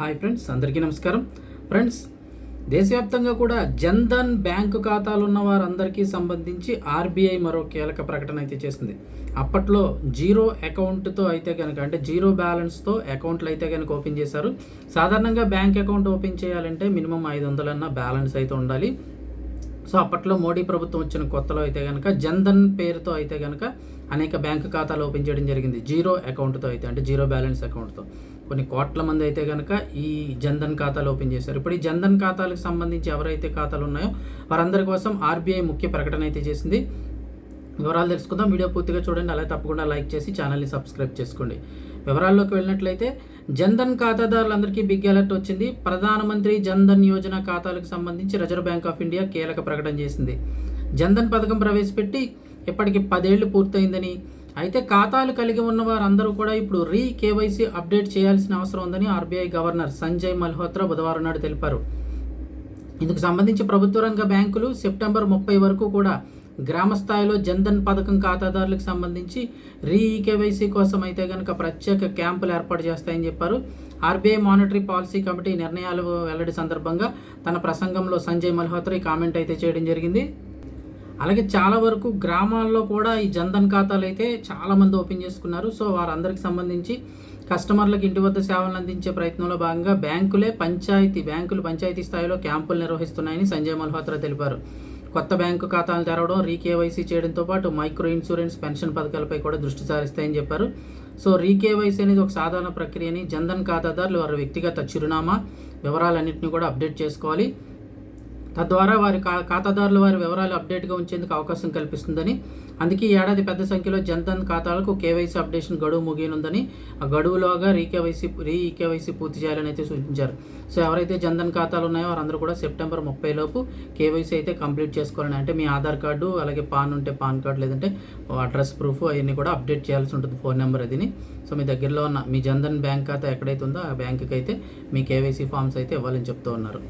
Hi friends అందరికీ నమస్కారం. Friends దేశవ్యాప్తంగా కూడా జన్ధన్ బ్యాంకు ఖాతాలు ఉన్న వారందరికీ సంబంధించి ఆర్బీఐ మరో కీలక ప్రకటన అయితే చేసింది. అప్పట్లో జీరో అకౌంట్తో అయితే కనుక అంటే జీరో బ్యాలెన్స్తో అకౌంట్లు అయితే కనుక ఓపెన్ చేశారు. సాధారణంగా బ్యాంక్ అకౌంట్ ఓపెన్ చేయాలంటే మినిమం ఐదు వందలన్న బ్యాలెన్స్ అయితే ఉండాలి. సో అప్పట్లో మోడీ ప్రభుత్వం వచ్చిన కొత్తలో అయితే కనుక జన్ధన్ పేరుతో అయితే కనుక అనేక బ్యాంకు ఖాతాలు ఓపెన్ చేయడం జరిగింది. జీరో అకౌంట్తో అయితే అంటే జీరో బ్యాలెన్స్ అకౌంట్తో. కొన్ని కోట్ల మంది అయితే కనుక ఈ జన్ధన్ ఖాతాలు ఓపెన్ చేశారు. ఇప్పుడు ఈ జన్ధన్ ఖాతాలకు సంబంధించి ఎవరైతే ఖాతాలు ఉన్నాయో వారందరి కోసం ఆర్బీఐ ముఖ్య ప్రకటన అయితే చేసింది. వివరాలు తెలుసుకుందాం. వీడియో పూర్తిగా చూడండి. అలాగే తప్పకుండా లైక్ చేసి ఛానల్ని సబ్స్క్రైబ్ చేసుకోండి. వివరాల్లోకి వెళ్ళినట్లయితే జన్ధన్ ఖాతాదారులందరికీ బిగ్ అలర్ట్ వచ్చింది. ప్రధానమంత్రి జన్ధన్ యోజన ఖాతాలకు సంబంధించి రిజర్వ్ బ్యాంక్ ఆఫ్ ఇండియా కీలక ప్రకటన చేసింది. జన్ధన్ పథకం ప్రవేశపెట్టి ఇప్పటికి పదేళ్ళు పూర్తయిందని అయితే ఖాతాలు కలిగి ఉన్న వారందరూ కూడా ఇప్పుడు రీ కేవైసీ అప్డేట్ చేయాల్సిన అవసరం ఉందని ఆర్బీఐ గవర్నర్ సంజయ్ మల్హోత్రా బుధవారం నాడు తెలిపారు. ఇందుకు సంబంధించి ప్రభుత్వ రంగ బ్యాంకులు సెప్టెంబర్ ముప్పై వరకు కూడా గ్రామ స్థాయిలో జన్ధన్ పథకం ఖాతాదారులకు సంబంధించి రీఈకేవైసీ కోసం అయితే కనుక ప్రత్యేక క్యాంపులు ఏర్పాటు చేస్తాయని చెప్పారు. ఆర్బీఐ మానిటరీ పాలసీ కమిటీ నిర్ణయాలు వెల్లడి సందర్భంగా తన ప్రసంగంలో సంజయ్ మల్హోత్రా ఈ కామెంట్ అయితే చేయడం జరిగింది. అలాగే చాలా వరకు గ్రామాల్లో కూడా ఈ జన్ధన్ ఖాతాలు అయితే చాలామంది ఓపెన్ చేసుకున్నారు. సో వారందరికి సంబంధించి కస్టమర్లకు ఇంటి వద్ద సేవలను అందించే ప్రయత్నంలో భాగంగా బ్యాంకులే పంచాయతీ బ్యాంకులు పంచాయతీ స్థాయిలో క్యాంపులు నిర్వహిస్తున్నాయని సంజయ్ మల్హోత్రా తెలిపారు. కొత్త బ్యాంకు ఖాతాలు తెరవడం రీకేవైసీ చేయడంతో పాటు మైక్రో ఇన్సూరెన్స్ పెన్షన్ పథకాలపై కూడా దృష్టి సారిస్తాయని చెప్పారు. సో రీకేవైసీ అనేది ఒక సాధారణ ప్రక్రియని జన్ధన్ ఖాతాదారులు వారి వ్యక్తిగత చిరునామా వివరాలన్నింటినీ కూడా అప్డేట్ చేసుకోవాలి. తద్వారా వారి ఖా ఖాతాదారుల వారి వివరాలు అప్డేట్గా ఉంచేందుకు అవకాశం కల్పిస్తుందని అందుకే ఈ ఏడాది పెద్ద సంఖ్యలో జన్ధన్ ఖాతాలకు కేవైసీ అప్డేషన్ గడువు ముగియనుందని ఆ గడువులోగా రీకేవైసీ రీ కేవైసీ పూర్తి చేయాలని అయితే సూచించారు. సో ఎవరైతే జన్ధన్ ఖాతాలు ఉన్నాయో వారందరూ కూడా సెప్టెంబర్ ముప్పై లోపు కేవైసీ అయితే కంప్లీట్ చేసుకోవాలని అంటే మీ ఆధార్ కార్డు అలాగే పాన్ ఉంటే పాన్ కార్డు లేదంటే అడ్రస్ ప్రూఫ్ అవన్నీ కూడా అప్డేట్ చేయాల్సి ఉంటుంది ఫోన్ నెంబర్ అదిని. సో మీ దగ్గరలో ఉన్న మీ జన్ధన్ బ్యాంక్ ఖాతా ఎక్కడైతే ఉందో ఆ బ్యాంకుకి అయితే మీ కేవైసీ ఫామ్స్ అయితే ఇవ్వాలని చెప్తూ ఉన్నారు.